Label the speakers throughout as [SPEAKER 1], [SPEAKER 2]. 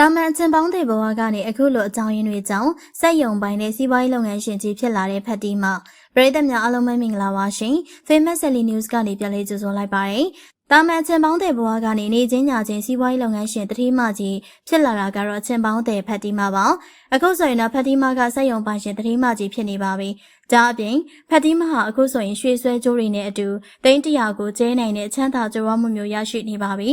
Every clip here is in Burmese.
[SPEAKER 1] တာမန်အချင်းပေါင်းတဲ့ဘဝကနေအခုလိုအကြောင်းရင်းတွေကြောင့်စက်ယုံပိုင်းနဲ့စီးပွားရေးလုပ်ငန်းရှင်ကြီးဖြစ်လာတဲ့ဖက်တီမာပရိသတ်များအားလုံးပဲမင်္ဂလာပါရှင် Famous Sally News ကနေပြန်လေးကြိုဆိုလိုက်ပါတယ်တာမန်အချင်းပေါင်းတဲ့ဘဝကနေနေချင်းညာချင်းစီးပွားရေးလုပ်ငန်းရှင်တတိမကြီးဖြစ်လာတာကတော့အချင်းပေါင်းတဲ့ဖက်တီမာပါအခုဆိုရင်တော့ဖက်တီမာကစက်ယုံပိုင်းရှင်တတိမကြီးဖြစ်နေပါပြီဒါအပြင်ဖက်တီမာဟာအခုဆိုရင်ရွှေဆွဲကြိုးတွေနဲ့အတူတိန်းတရာကိုကျဲနိုင်တဲ့ချမ်းသာကြွားမှုမျိုးရရှိနေပါပြီ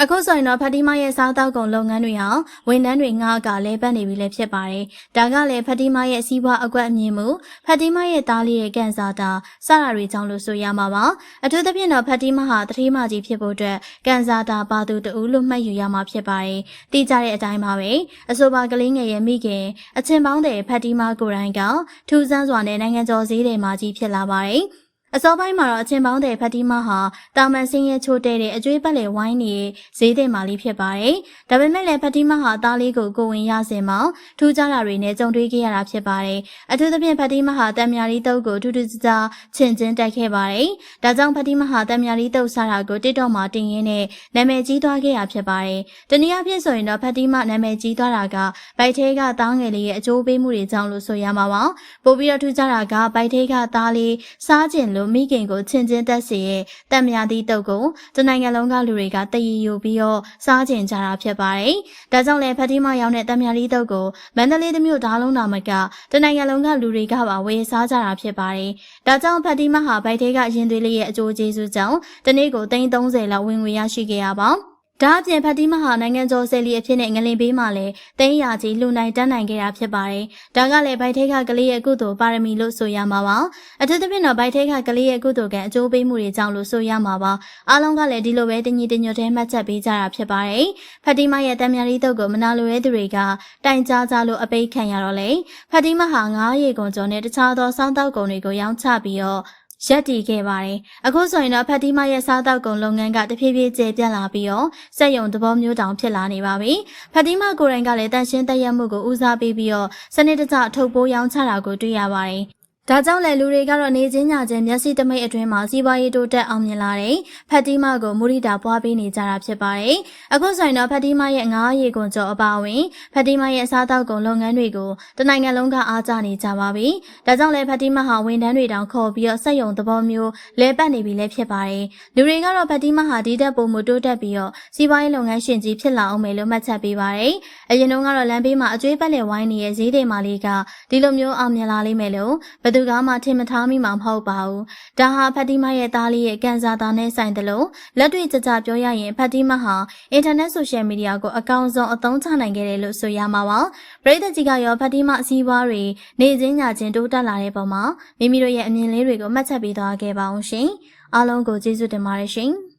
[SPEAKER 1] အခုဆိုရင်တော့ဖတ်တီမာရဲ့စားတောက်ကုန်လုပ်ငန်းတွေဟာဝန်ထမ်းတွေငှားကလဲပတ်နေပြီလည်းဖြစ်ပါတယ်။ဒါကလည်းဖတ်တီမာရဲ့စီးပွားအကွက်အမြင်မှုဖတ်တီမာရဲ့သားလေးရဲ့ကန်ဆာတာစတာတွေကြောင့်လို့ဆိုရမှာပါ။အထူးသဖြင့်တော့ဖတ်တီမာဟာတတိမကြီးဖြစ်ဖို့အတွက်ကန်ဆာတာပါသူတူလို့မှတ်ယူရမှာဖြစ်ပါတယ်။တိကျတဲ့အတိုင်းပါပဲ။အဆိုပါကလေးငယ်ရဲ့မိခင်အချင်းပေါင်းတဲ့ဖတ်တီမာကိုယ်တိုင်ကထူးဆန်းစွာနဲ့နိုင်ငံကျော်စည်းတွေမှာကြီးဖြစ်လာပါတယ်။ အစောပိုင်းမှာတော့အချင်းပေါင်းတဲ့ဖတ်တီမာဟာတာမန်စင်းရဲချိုးတဲ့တဲ့အကျွေးပတ်လေဝိုင်းနေဈေးတဲ့မာလေးဖြစ်ပါတယ်။ဒါပေမဲ့လည်းဖတ်တီမာဟာသားလေးကိုကိုဝင်ရစင်မှာထူးခြားတာတွေနဲ့ကြုံတွေ့ခဲ့ရတာဖြစ်ပါတယ်။အထူးသဖြင့်ဖတ်တီမာဟာတံမြာရီတုပ်ကိုထူးထူးခြားခြားချင်ချင်းတိုက်ခဲ့ပါတယ်။ဒါကြောင့်ဖတ်တီမာဟာတံမြာရီတုပ်စားတာကိုတစ်တော့မှာတင်ရင်းနဲ့နာမည်ကြီးသွားခဲ့ရဖြစ်ပါတယ်။တနည်းအားဖြင့်ဆိုရင်တော့ဖတ်တီမာနာမည်ကြီးသွားတာကဗိုက်ထဲကသားငယ်လေးရဲ့အကျိုးပေးမှုတွေကြောင့်လို့ဆိုရမှာပါ။ပို့ပြီးတော့ထူးခြားတာကဗိုက်ထဲကသားလေးစားကျင်လို့မိခင်ကိုချင်းချင်းတက်စီရဲ့တက်မြာသည့်တုပ်ကိုတနိုင်ငံလုံးကလူတွေကတည်ယူပြီးတော့စားကျင်ကြတာဖြစ်ပါတယ်။ဒါကြောင့်လည်းဖတိမရောက်တဲ့တက်မြာသည့်တုပ်ကိုမန္တလေးမြို့ဓာလုံးနာမကတနိုင်ငံလုံးကလူတွေကပါဝယ်စားကြတာဖြစ်ပါတယ်။ဒါကြောင့်ဖတိမဟာဘိုက်သေးကရင်သွေးလေးရဲ့အကျိုးကျေးဇူးကြောင့်တနေ့ကို330လောက်ဝင်ငွေရရှိခဲ့ရပါ။ ဒါအပြင်ဖတ်တီမဟာနိုင်ငံကျော်ဆယ်လီအဖြစ်နဲ့ငလင်ပေးမှလည်းတင်းရာကြီးလှူနိုင်တန်းနိုင်ခဲ့တာဖြစ်ပါတယ်။ဒါကလည်းဘိုက်ထဲကကလေးရဲ့ကုသိုလ်ပါရမီလို့ဆိုရမှာပါ။အထူးသဖြင့်တော့ဘိုက်ထဲကကလေးရဲ့ကုသိုလ်ကအကျိုးပေးမှုတွေကြောင့်လို့ဆိုရမှာပါ။အားလုံးကလည်းဒီလိုပဲတညီတညွတ်တည်းမှတ်ချက်ပေးကြတာဖြစ်ပါတယ်။ဖတ်တီမရဲ့တံမြရီတုတ်ကိုမနာလိုရဲသူတွေကတိုင်ကြားကြလို့အပိတ်ခံရတော့လေ။ဖတ်တီမဟာငားရေကုန်ကျော်နဲ့တခြားသောစောင်းတောက်ကုန်တွေကိုရောင်းချပြီးတော့ ရက်တည်ခဲ့ပါတယ်။အခုဆိုရင်တော့ဖတ်တီမရဲ့စားတောက်ကုန်လုပ်ငန်းကတဖြည်းဖြည်းကျေပြန့်လာပြီးတော့စက်ယုံသဘောမျိုးတောင်ဖြစ်လာနေပါပြီ။ဖတ်တီမကိုယ်တိုင်ကလည်းတန်ရှင်းတရက်မှုကိုဦးစားပေးပြီးတော့စနစ်တကျထုတ်ပိုးရောင်းချတာကိုတွေ့ရပါတယ်။ ဒါကြောင့်လည်းလူတွေကတော့နေချင်းညချင်းမျက်စိတမိတ်အတွင်းမှာစီးပွားရေးတိုးတက်အောင်မြင်လာတဲ့ဖတ်တီမာကိုမူရိတာပွားပေးနေကြတာဖြစ်ပါတယ်။အခုဆိုရင်တော့ဖတ်တီမာရဲ့ငားရေကုန်ကျော်အပါအဝင်ဖတ်တီမာရဲ့အစားအသောက်ကုန်လုပ်ငန်းတွေကိုတနိုင်ငံလုံးကအားကျနေကြပါပြီ။ဒါကြောင့်လည်းဖတ်တီမာဟာဝန်ထမ်းတွေတောင်ခေါ်ပြီးတော့စက်ယုံသဘောမျိုးလဲပတ်နေပြီလည်းဖြစ်ပါတယ်။လူတွေကတော့ဖတ်တီမာဟာဒီတက်ပုံမတိုးတက်ပြီးတော့စီးပွားရေးလုပ်ငန်းရှင်ကြီးဖြစ်လာအောင်မယ်လို့မှတ်ချက်ပေးပါတယ်။အရင်တုန်းကတော့လမ်းဘေးမှာအကျွေးပတ်လည်ဝိုင်းနေတဲ့ဈေးတွေမှာလေးကဒီလိုမျိုးအောင်မြင်လာလိမ့်မယ်လို့ဘသူကမှထင်မထားမိမှာမဟုတ်ပါဘူး။ဒါဟာဖတ်တီမာရဲ့သားလေးရဲ့ကန်ဆာသားနဲ့ဆိုင်တယ်လို့လက်တွေ့ကြကြပြောရရင်ဖတ်တီမာဟာအင်တာနက်ဆိုရှယ်မီဒီယာကိုအကောင့်ဆုံးအသုံးချနိုင်ခဲ့တယ်လို့ဆိုရမှာပါ။ပရိသတ်ကြီးကရောဖတ်တီမာအစည်းအဝါးတွေနေချင်းညချင်းတိုးတက်လာတဲ့ပုံမှာမိမိတို့ရဲ့အမြင်လေးတွေကိုမှတ်ချက်ပေးသွားခဲ့ပါအောင်ရှင်။အားလုံးကိုကျေးဇူးတင်ပါတယ်ရှင်။